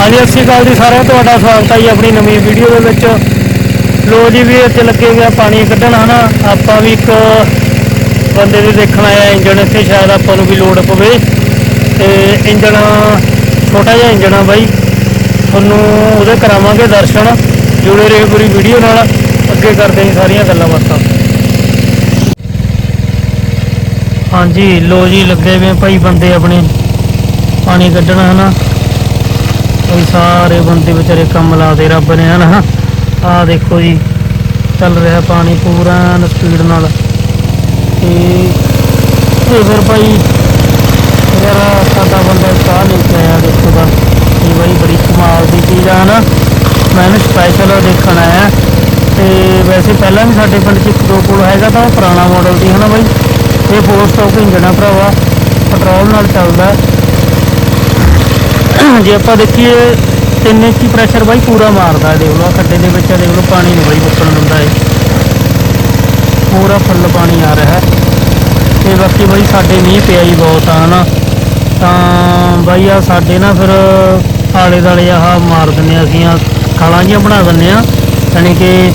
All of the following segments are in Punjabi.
ਹਾਂਜੀ, ਸਤਿ ਸ਼੍ਰੀ ਅਕਾਲ ਜੀ ਸਾਰਿਆਂ ਤੁਹਾਡਾ ਸਵਾਗਤ ਹੈ ਜੀ ਆਪਣੀ ਨਵੀਂ ਵੀਡੀਓ ਦੇ ਵਿੱਚ। ਲੋ ਜੀ ਵੀ ਇੱਥੇ ਲੱਗੇ ਗਿਆ ਪਾਣੀ ਕੱਢਣ, ਹਨਾ? ਆਪਾਂ ਵੀ ਇੱਕ ਬੰਦੇ ਦੇ ਦੇਖਣ ਆਇਆ ਇੰਜਣ ਇੱਥੇ, ਸ਼ਾਇਦ ਆਪਾਂ ਨੂੰ ਵੀ ਲੋੜ ਪਵੇ। ਤੇ ਇੰਜਣ, ਛੋਟਾ ਜਿਹਾ ਇੰਜਣ ਆ ਬਾਈ। ਤੁਹਾਨੂੰ ਉਹਦੇ ਕਰਾਵਾਂਗੇ ਦਰਸ਼ਨ, ਜੁੜੇ ਰਹੋ ਪੂਰੀ ਵੀਡੀਓ ਨਾਲ। ਅੱਗੇ ਕਰਦੇ ਹਾਂ ਸਾਰੀਆਂ ਗੱਲਾਂ ਬਾਤਾਂ। ਹਾਂਜੀ ਲੋ ਜੀ, ਲੱਗੇ ਵੇ ਭਾਈ ਬੰਦੇ ਆਪਣੇ ਪਾਣੀ ਕੱਢਣ, ਹਨਾ? ਇਹ ਸਾਰੇ ਬੰਦੇ ਵਿਚਾਰੇ ਕੰਮ ਲਾਦੇ ਰੱਬ ਨੇ, ਹਨਾ? ਆਹ ਦੇਖੋ ਜੀ, ਚੱਲ ਰਿਹਾ ਪਾਣੀ ਪੂਰਾ ਸਪੀਡ ਨਾਲ। ਤੇ ਇਹ ਫਿਰ ਭਾਈ ਯਾਰ ਸਾਡਾ ਬੰਦਾ ਸਾਹ ਲੈ ਕੇ ਆਇਆ ਦੇਖੋ ਦਾ ਇਹ ਬਾਈ ਬੜੀ ਕਮਾਲ ਦੀ ਚੀਜ਼ ਆ, ਹਨਾ? ਮੈਂ ਇਹਨੂੰ ਸਪੈਸ਼ਲ ਦੇਖਣ ਆਇਆ। ਤੇ ਵੈਸੇ ਪਹਿਲਾਂ ਵੀ ਸਾਡੇ ਪਿੰਡ 'ਚ ਇੱਕ ਦੋ ਕੋਲ ਹੈਗਾ ਤਾਂ ਉਹ ਪੁਰਾਣਾ ਮਾਡਲ ਦੀ ਹਨਾ ਬਾਈ? ਇਹ ਫੋਰ ਸਟੋਕ ਇੰਜਣ ਆ ਭਰਾਵਾ। ਪੈਟਰੋਲ ਨਾਲ ਚੱਲਦਾ। ਜੇ ਆਪਾਂ ਦੇਖੀਏ, ਤਿੰਨ ਇੰਚੀ ਪ੍ਰੈਸ਼ਰ ਬਾਈ ਪੂਰਾ ਮਾਰਦਾ ਦੇਖ ਲਓ ਖੱਡੇ ਦੇ ਵਿੱਚ ਆਹ ਦੇਖ ਲਓ, ਪਾਣੀ ਨਹੀਂ ਬਾਈ ਮੁੱਕਣ ਦਿੰਦਾ ਏ ਪੂਰਾ ਫੁੱਲ ਪਾਣੀ ਆ ਰਿਹਾ ਹੈ। ਤੇ ਬਾਕੀ ਬਾਈ ਸਾਡੇ ਮੀਂਹ ਪਿਆ ਹੀ ਬਹੁਤ ਆ, ਹਨਾ। ਤਾਂ ਬਾਈ ਆ ਸਾਡੇ ਨਾ ਫਿਰ ਆਲੇ ਦਾਲੇ ਆਹ ਮਾਰ ਦਿੰਦੇ ਆ ਅਸੀਂ ਆ ਖਾਲਾਂ ਜੀਆਂ ਬਣਾ ਦਿੰਦੇ ਆ ਯਾਨੀ ਕਿ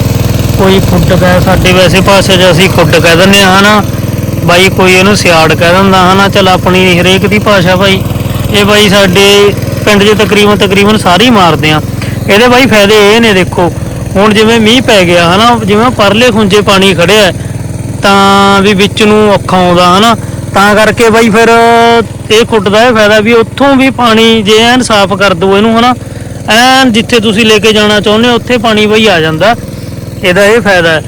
ਕੋਈ ਖੁੱਡ ਕਹਿ, ਸਾਡੇ ਵੈਸੇ ਭਾਸ਼ਾ 'ਚ ਅਸੀਂ ਖੁੱਡ ਕਹਿ ਦਿੰਦੇ ਆ ਹਨਾ। ਬਾਈ ਕੋਈ ਇਹਨੂੰ ਸਿਆੜ ਕਹਿ ਦਿੰਦਾ, ਹਨਾ। ਚਲ ਆਪਣੀ ਹਰੇਕ ਦੀ ਭਾਸ਼ਾ ਬਾਈ। ਇਹ ਬਾਈ ਸਾਡੇ ਪਿੰਡ 'ਚ ਤਕਰੀਬਨ ਤਕਰੀਬਨ ਸਾਰੇ ਹੀ ਮਾਰਦੇ ਆ। ਇਹਦੇ ਬਾਈ ਫਾਇਦੇ ਇਹ ਨੇ ਦੇਖੋ ਹੁਣ ਜਿਵੇਂ ਮੀਂਹ ਪੈ ਗਿਆ ਹਨਾ ਜਿਵੇਂ ਪਰਲੇ ਖੁੰਝੇ ਪਾਣੀ ਖੜਿਆ ਤਾਂ ਵੀ ਵਿੱਚ ਨੂੰ ਔਖਾ ਆਉਂਦਾ ਹਨਾ। ਤਾਂ ਕਰਕੇ ਬਾਈ ਫਿਰ ਇਹ ਖੁੱਡ ਦਾ ਇਹ ਫਾਇਦਾ ਵੀ ਉੱਥੋਂ ਵੀ ਪਾਣੀ ਜੇ ਐਨ ਸਾਫ਼ ਕਰ ਦੋ ਇਹਨੂੰ ਹਨਾ ਐਨ ਜਿੱਥੇ ਤੁਸੀਂ ਲੈ ਕੇ ਜਾਣਾ ਚਾਹੁੰਦੇ ਹੋ ਉੱਥੇ ਪਾਣੀ ਬਈ ਆ ਜਾਂਦਾ। ਇਹਦਾ ਇਹ ਫਾਇਦਾ ਹੈ।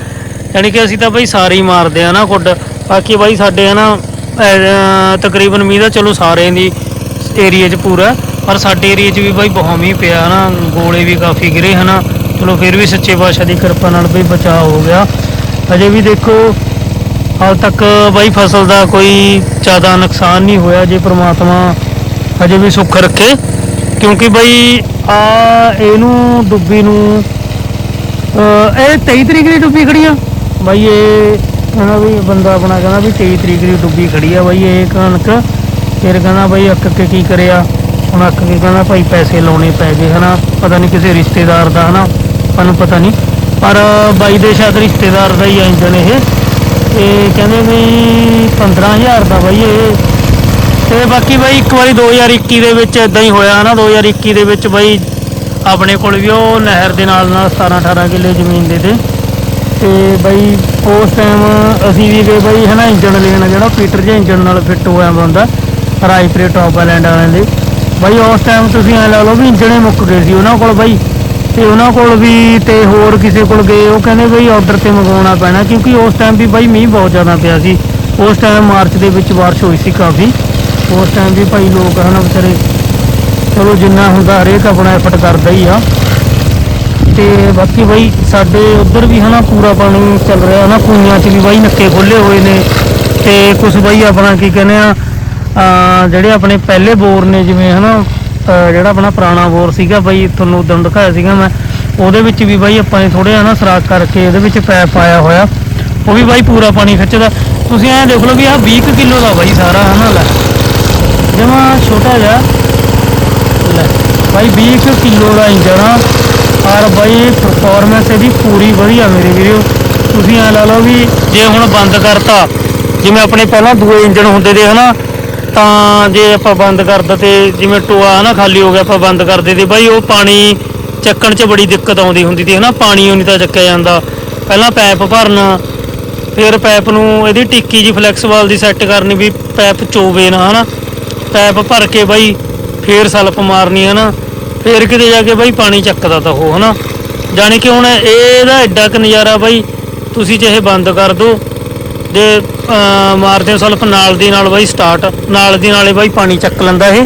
ਯਾਨੀ ਕਿ ਅਸੀਂ ਤਾਂ ਬਈ ਸਾਰੇ ਹੀ ਮਾਰਦੇ ਆ ਨਾ ਖੁੱਡ ਬਾਕੀ ਬਾਈ ਸਾਡੇ ਹਨਾ ਅਹ, ਤਕਰੀਬਨ ਮੀਂਹ ਦਾ ਚਲੋ ਸਾਰਿਆਂ ਦੀ ਏਰੀਆ 'ਚ ਪੂਰਾ, ਪਰ ਸਾਡੇ ਏਰੀਆ 'ਚ ਵੀ ਬਾਈ ਬਹੁਤ ਮੀਂਹ ਪਿਆ ਹਨਾ, ਗੋਲੇ ਵੀ ਕਾਫੀ ਗਿਰੇ ਹਨਾ। ਚਲੋ ਫਿਰ ਵੀ ਸੱਚੇ ਪਾਤਸ਼ਾਹ ਦੀ ਕਿਰਪਾ ਨਾਲ ਬਈ ਬਚਾਅ ਹੋ ਗਿਆ। ਅਜੇ ਵੀ ਦੇਖੋ, ਹਾਲ ਤੱਕ ਬਾਈ ਫਸਲ ਦਾ ਕੋਈ ਜ਼ਿਆਦਾ ਨੁਕਸਾਨ ਨਹੀਂ ਹੋਇਆ ਜੇ ਪ੍ਰਮਾਤਮਾ ਅਜੇ ਵੀ ਸੁੱਖ ਰੱਖੇ। ਕਿਉਂਕਿ ਬਾਈ ਆ ਇਹਨੂੰ ਡੁੱਬੀ ਨੂੰ ਇਹ 23 ਤਰੀਕ ਦੀ ਡੁੱਬੀ ਖੜੀ ਆ। ਬਾਈ ਇਹ ਕਹਿੰਦਾ ਵੀ ਬੰਦਾ ਆਪਣਾ ਕਹਿੰਦਾ ਵੀ 23 ਤਰੀਕ ਦੀ ਡੁੱਬੀ ਖੜੀ ਆ ਬਾਈ, ਇਹ ਕਣਕ ਫਿਰ ਕਹਿੰਦਾ ਬਾਈ ਅੱਕ ਕੇ ਕੀ ਕਰਿਆ? ਹੁਣ ਅੱਕ ਕੇ ਕਹਿੰਦਾ ਭਾਈ ਪੈਸੇ ਲਾਉਣੇ ਪੈ ਗਏ, ਹਨਾ? ਪਤਾ ਨਹੀਂ ਕਿਸੇ ਰਿਸ਼ਤੇਦਾਰ ਦਾ, ਹਨਾ? ਸਾਨੂੰ ਪਤਾ ਨਹੀਂ ਪਰ ਬਾਈ ਦੇ ਸ਼ਾਇਦ ਰਿਸ਼ਤੇਦਾਰ ਦਾ ਹੀ ਆ ਇੰਜਨ ਇਹ। ਤੇ ਕਹਿੰਦੇ ਵੀ 15000 ਦਾ ਬਾਈ ਇਹ। ਤੇ ਬਾਕੀ ਬਾਈ ਇੱਕ ਵਾਰੀ 2021 ਦੇ ਵਿੱਚ ਇਦਾਂ ਹੀ ਹੋਇਆ ਨਾ 2021 ਦੇ ਵਿੱਚ ਬਾਈ ਆਪਣੇ ਕੋਲ ਵੀ ਉਹ ਨਹਿਰ ਦੇ ਨਾਲ ਨਾਲ 17 18 ਕਿੱਲੇ ਜ਼ਮੀਨ ਦੇ ਤੇ। ਤੇ ਬਾਈ ਉਸ ਟਾਈਮ ਅਸੀਂ ਵੀ ਗਏ ਬਾਈ, ਹਨਾ? ਇੰਜਣ ਲੈਣ, ਜਿਹੜਾ ਪੀਟਰ ਜੇ ਇੰਜਣ ਨਾਲ ਫਿੱਟ ਹੋਇਆ ਬੰਦਾ ਰਾਜਪੁਰੇ ਟੌਪ ਲੈਂਡ ਵਾਲਿਆਂ ਦੇ। ਬਾਈ, ਉਸ ਟਾਈਮ ਤੁਸੀਂ ਐ ਲਾ ਲਓ ਵੀ ਇੰਜਣੇ ਮੁੱਕ ਗਏ ਸੀ ਉਹਨਾਂ ਕੋਲ ਬਾਈ, ਤੇ ਉਹਨਾਂ ਕੋਲ ਵੀ ਤੇ ਹੋਰ ਕਿਸੇ ਕੋਲ ਗਏ, ਉਹ ਕਹਿੰਦੇ ਬਈ ਆਰਡਰ ਤੇ ਮੰਗਵਾਉਣਾ ਪੈਣਾ, ਕਿਉਂਕਿ ਉਸ ਟਾਈਮ ਵੀ ਬਾਈ ਮੀਂਹ ਬਹੁਤ ਜ਼ਿਆਦਾ ਪਿਆ ਸੀ। ਉਸ ਟਾਈਮ ਮਾਰਚ ਦੇ ਵਿੱਚ ਬਾਰਿਸ਼ ਹੋਈ ਸੀ ਕਾਫੀ। ਉਸ ਟਾਈਮ ਵੀ ਭਾਈ ਲੋਕ ਹਨਾ ਵਿਚਾਰੇ, ਚਲੋ ਜਿੰਨਾ ਹੁੰਦਾ ਹਰੇਕ ਆਪਣਾ ਐਫਰਟ ਕਰਦਾ ਹੀ ਆ। ਤੇ ਬਾਕੀ ਬਾਈ ਸਾਡੇ ਉਧਰ ਵੀ ਹਨਾ ਪੂਰਾ ਪਾਣੀ ਚੱਲ ਰਿਹਾ, ਹਨਾ ਕੁਈਆਂ 'ਚ ਵੀ ਬਾਈ ਨੱਕੇ ਖੋਲੇ ਹੋਏ ਨੇ। ਤੇ ਕੁਝ ਬਾਈ ਆਪਣਾ ਕੀ ਕਹਿੰਦੇ ਆ ਜਿਹੜੇ ਆਪਣੇ ਪਹਿਲੇ ਬੋਰ ਨੇ, ਜਿਵੇਂ ਹਨਾ, ਅਹ, ਜਿਹੜਾ ਆਪਣਾ ਪੁਰਾਣਾ ਬੋਰ ਸੀਗਾ ਬਾਈ, ਤੁਹਾਨੂੰ ਉਦੋਂ ਦਿਖਾਇਆ ਸੀਗਾ ਮੈਂ, ਉਹਦੇ ਵਿੱਚ ਵੀ ਬਾਈ ਆਪਾਂ ਨੇ ਥੋੜੇ ਹਨਾ ਸਰਾਖ ਕਰਕੇ ਇਹਦੇ ਵਿੱਚ ਪੈਪ ਪਾਇਆ ਹੋਇਆ। ਉਹ ਵੀ ਬਾਈ ਪੂਰਾ ਪਾਣੀ ਖਿੱਚਦਾ। ਤੁਸੀਂ ਐਂ ਦੇਖ ਲਓ ਵੀ ਆਹ 20 ਕੁ ਕਿਲੋ ਦਾ ਬਾਈ ਸਾਰਾ, ਹਨਾ, ਲੈ। ਜਮਾ ਛੋਟਾ ਜਿਹਾ। ਲੈ, ਬਾਈ 20 ਕੁ ਕਿਲੋ ਦਾ ਇੰਜਣ ਆ। ਔਰ ਬਾਈ ਪਰਫਾਰਮੈਂਸ ਇਹਦੀ ਪੂਰੀ ਵਧੀਆ ਮੇਰੇ ਵੀਰੋ। ਤੁਸੀਂ ਐ ਲਾ ਲਓ ਵੀ ਜੇ ਹੁਣ ਬੰਦ ਕਰਤਾ, ਜਿਵੇਂ ਆਪਣੇ ਪਹਿਲਾਂ ਦੂਏ ਇੰਜਣ ਹੁੰਦੇ ਦੇ ਹਨਾ ਤਾਂ ਜੇ ਆਪਾਂ ਬੰਦ ਕਰ ਤੇ ਜਿਵੇਂ ਟੋਆ ਨਾ ਖਾਲੀ ਹੋ ਗਿਆ, ਆਪਾਂ ਬੰਦ ਕਰਦੇ ਤੇ ਬਾਈ ਉਹ ਪਾਣੀ ਚੱਕਣ 'ਚ ਬੜੀ ਦਿੱਕਤ ਆਉਂਦੀ ਹੁੰਦੀ ਸੀ, ਹਨਾ? ਪਾਣੀ ਉਹ ਨਹੀਂ ਤਾਂ ਚੱਕਿਆ ਜਾਂਦਾ। ਪਹਿਲਾਂ ਪੈਪ ਭਰਨਾ, ਫਿਰ ਪੈਪ ਨੂੰ ਇਹਦੀ ਟਿੱਕੀ ਜੀ ਫਲੈਕਸੀਬਲ ਦੀ ਸੈੱਟ ਕਰਨੀ ਵੀ ਪੈਪ ਚੋਵੇ ਨਾ, ਹਨਾ? ਪੈਪ ਭਰ ਕੇ ਬਾਈ ਫੇਰ ਸਲਪ ਮਾਰਨੀ ਹੈ ਨਾ ਫੇਰ ਕਿਤੇ ਜਾ ਕੇ ਬਾਈ ਪਾਣੀ ਚੱਕਦਾ ਤਾਂ ਉਹ, ਹਨਾ? ਜਾਣੀ ਕਿ ਹੁਣ ਇਹਦਾ ਐਡਾ ਕੁ ਨਜ਼ਾਰਾ ਬਾਈ, ਤੁਸੀਂ ਚਾਹੇ ਬੰਦ ਕਰ ਦਿਓ ਜੇ ਅਹ, ਮਾਰਦੇ ਹੋ ਸਲਪ ਨਾਲ ਦੀ ਨਾਲ ਬਾਈ ਸਟਾਰਟ ਨਾਲ ਦੀ ਨਾਲੇ ਬਾਈ ਪਾਣੀ ਚੱਕ ਲੈਂਦਾ ਇਹ।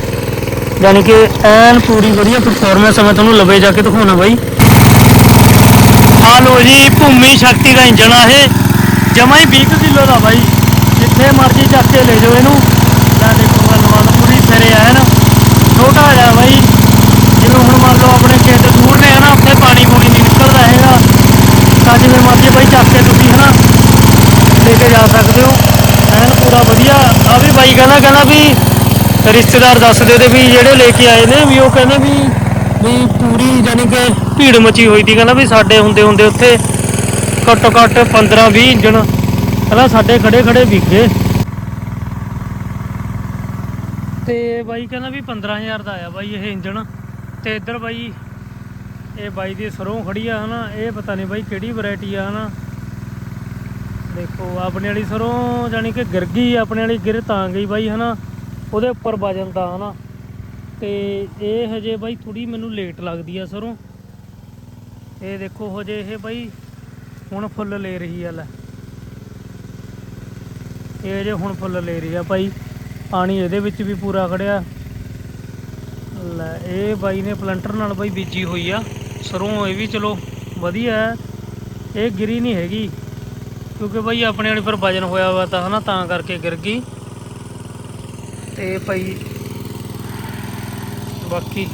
ਜਾਣੀ ਕਿ ਐਨ ਪੂਰੀ ਵਧੀਆ ਪਰਫਾਰਮੈਂਸ ਮੈਂ ਤੁਹਾਨੂੰ ਲਵੇ ਜਾ ਕੇ ਦਿਖਾਉਣਾ ਬਾਈ। ਆ ਲੋ ਜੀ ਭੂਮੀ ਸ਼ਕਤੀ ਦਾ ਇੰਜਣ ਆ ਇਹ। ਜਮਾ ਹੀ 20 ਕਿਲੋ ਦਾ ਬਾਈ। ਜਿੱਥੇ ਮਰਜ਼ੀ ਚੱਕ ਕੇ ਲੈ ਜਾਓ ਇਹਨੂੰ। ਮੈਂ ਦੇਖੋ ਗੱਲਬਾਤ ਪੂਰੀ ਫਿਰੇ ਆ ਨਾ। ਛੋਟਾ ਜਿਹਾ ਬਾਈ ਜਿਵੇਂ ਹੁਣ ਮੰਨ ਲਓ ਆਪਣੇ ਖੇਤ ਦੂਰ ਨੇ ਹਨਾ ਉੱਥੇ ਪਾਣੀ ਪੂਣੀ ਨਹੀਂ ਨਿਕਲਦਾ ਹੈਗਾ ਤਾਂ ਜਿਵੇਂ ਮਰਜ਼ੀ ਬਾਈ ਚੱਕ ਕੇ ਤੁਸੀਂ ਹਨਾ ਲੈ ਕੇ ਜਾ ਸਕਦੇ ਹੋ ਐਨ ਪੂਰਾ ਵਧੀਆ ਆ ਵੀ ਬਾਈ ਕਹਿੰਦਾ ਕਹਿੰਦਾ ਵੀ ਰਿਸ਼ਤੇਦਾਰ ਦੱਸਦੇ ਤੇ ਵੀ ਜਿਹੜੇ ਲੈ ਕੇ ਆਏ ਨੇ ਵੀ ਉਹ ਕਹਿੰਦੇ ਵੀ ਵੀ ਪੂਰੀ ਜਾਨੀ ਕਿ ਭੀੜ ਮਚੀ ਹੋਈ ਸੀ, ਕਹਿੰਦਾ ਵੀ ਸਾਡੇ ਹੁੰਦੇ ਹੁੰਦੇ ਉੱਥੇ ਘੱਟੋ ਘੱਟ 15 20 ਇੰਜਣ ਕਹਿੰਦਾ ਸਾਡੇ ਖੜੇ ਖੜੇ ਵਿਕੇ ਤੇ ਬਾਈ ਕਹਿੰਦਾ ਵੀ 15000 ਦਾ ਆਇਆ ਬਾਈ ਇਹ ਇੰਜਣ। ਤੇ ਇੱਧਰ ਬਾਈ ਇਹ ਬਾਈ ਦੀ ਸਰੋਂ ਖੜੀ ਆ, ਹਨਾ, ਇਹ ਪਤਾ ਨਹੀਂ ਬਾਈ ਕਿਹੜੀ ਵੈਰਾਈਟੀ ਆ, ਹਨਾ। ਦੇਖੋ, ਆਪਣੇ ਵਾਲੀ ਸਰੋਂ ਜਾਨੀ ਕਿ ਗਿਰ ਗਈ, ਆਪਣੇ ਵਾਲੀ ਗਿਰ ਤਾਂ ਗਈ ਬਾਈ, ਹਨਾ। ਉਹਦੇ ਉੱਪਰ ਵਜਨ ਤਾਂ ਹਨਾ। ਤੇ ਇਹ ਹਜੇ ਬਾਈ ਥੋੜੀ ਮੈਨੂੰ ਲੇਟ ਲੱਗਦੀ ਆ ਸਰੋਂ। ਇਹ ਦੇਖੋ ਹਜੇ ਇਹ ਬਾਈ ਹੁਣ ਫੁੱਲ ਲੈ ਰਹੀ ਆ, ਲੈ। ਇਹ ਜੇ ਹੁਣ ਫੁੱਲ ਲੈ ਰਹੀ ਆ ਭਾਈ ਪਾਣੀ ਇਹਦੇ ਵਿੱਚ ਵੀ ਪੂਰਾ ਖੜਿਆ। ਲੈ, ਇਹ ਬਾਈ ਨੇ ਪਲੰਟਰ ਨਾਲ ਬਾਈ ਬੀਜੀ ਹੋਈ ਆ। ਸਰੋਂ ਇਹ ਵੀ ਚਲੋ ਵਧੀਆ ਹੈ। ਇਹ ਗਿਰੀ ਨਹੀਂ ਹੈਗੀ, ਕਿਉਂਕਿ ਬਾਈ ਆਪਣੇ ਵਾਲੀ ਪਰ ਵਜਨ ਹੋਇਆ ਵਾ ਤਾਂ, ਹਨਾ, ਤਾਂ ਕਰਕੇ ਗਿਰ ਗਈ। ਤੇ ਭਾਈ ਬਾਕੀ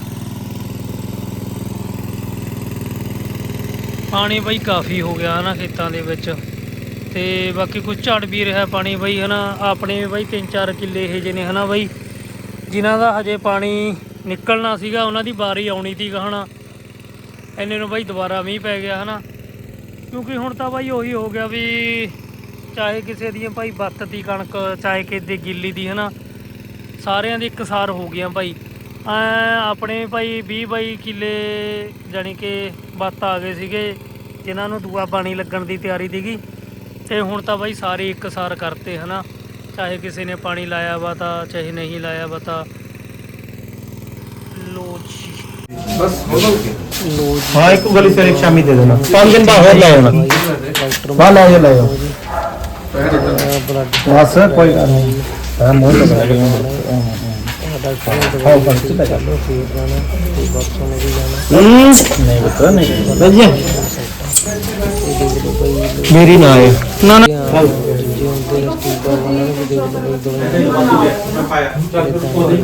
ਪਾਣੀ ਬਾਈ ਕਾਫੀ ਹੋ ਗਿਆ ਹਨਾ ਖੇਤਾਂ ਦੇ ਵਿੱਚ। ਤੇ ਬਾਕੀ ਕੁਝ ਝੜ ਵੀ ਰਿਹਾ ਪਾਣੀ ਬਾਈ ਹਨਾ, ਆਪਣੇ ਬਈ 3-4 ਕਿੱਲੇ ਇਹ ਜਿਹੇ ਨੇ ਹਨਾ ਬਈ, ਜਿਨ੍ਹਾਂ ਦਾ ਹਜੇ ਪਾਣੀ ਨਿਕਲਣਾ ਸੀਗਾ, ਉਹਨਾਂ ਦੀ ਵਾਰੀ ਆਉਣੀ ਸੀ ਗਾਹਣਾ ਇੰਨੇ ਨੂੰ ਬਾਈ ਦੁਬਾਰਾ ਮੀਂਹ ਪੈ ਗਿਆ ਹਨਾ। ਕਿਉਂਕਿ ਹੁਣ ਤਾਂ ਬਾਈ ਉਹੀ ਹੋ ਗਿਆ ਵੀ ਚਾਹੇ ਕਿਸੇ ਦੀ ਭਾਈ ਬੱਤ ਦੀ ਕਣਕ, ਚਾਹੇ ਕਿਸੇ ਦੀ ਗਿੱਲੀ ਦੀ ਹਨਾ ਸਾਰਿਆਂ ਦੀ ਇੱਕਸਾਰ ਹੋ ਗਈਆਂ ਭਾਈ। ਆਪਣੇ ਭਾਈ 20 ਬਾਈ ਕਿੱਲੇ ਜਾਨੀ ਕਿ ਬੱਤ ਆ ਗਏ ਸੀਗੇ ਜਿਨ੍ਹਾਂ ਨੂੰ ਦੂਆ ਪਾਣੀ ਲੱਗਣ ਦੀ ਤਿਆਰੀ ਦੀਗੀ ਤੇ ਹੁਣ ਤਾਂ ਬਾਈ ਸਾਰੇ ਇੱਕਸਾਰ ਕਰਤੇ ਹਨਾ। ਚਾਹੇ ਕਿਸੇ ਨੇ ਪਾਣੀ ਲਾਇਆ ਵਾ ਤਾਂ ਚਾਹੇ ਨਹੀਂ ਲਾਇਆ ਵਾ ਤਾਂ। ਲੋ ਜੀ। ਬਸ ਹੋ ਗਿਆ। ਲੋ ਹਾਂ ਇੱਕ ਗਲੀ ਸਰ ਇੱਕ ਸ਼ਾਮੀ ਦੇ ਦੇਣਾ। 5 ਦਿਨ ਬਾਅਦ ਹੋਰ ਲਾਇਆ ਬਾਹਰ ਲਾਇਆ ਲਾਇਆ ਬਸ ਕੋਈ ਗੱਲ ਨਹੀਂ। Ah, muerto con el ਆਹ ਫ਼ਰਕ ਤੇ ਕਰ ਲੋ ਨਹੀਂ ਬਤਾ ਨਹੀਂ। ਵਧੀਆ। ਮੇਰੀ ਨਾ ਹੈ ਨਾ ਨਾ। ਮੈਂ ਪਾਇਆ। ਚੱਲ ਕੋਈ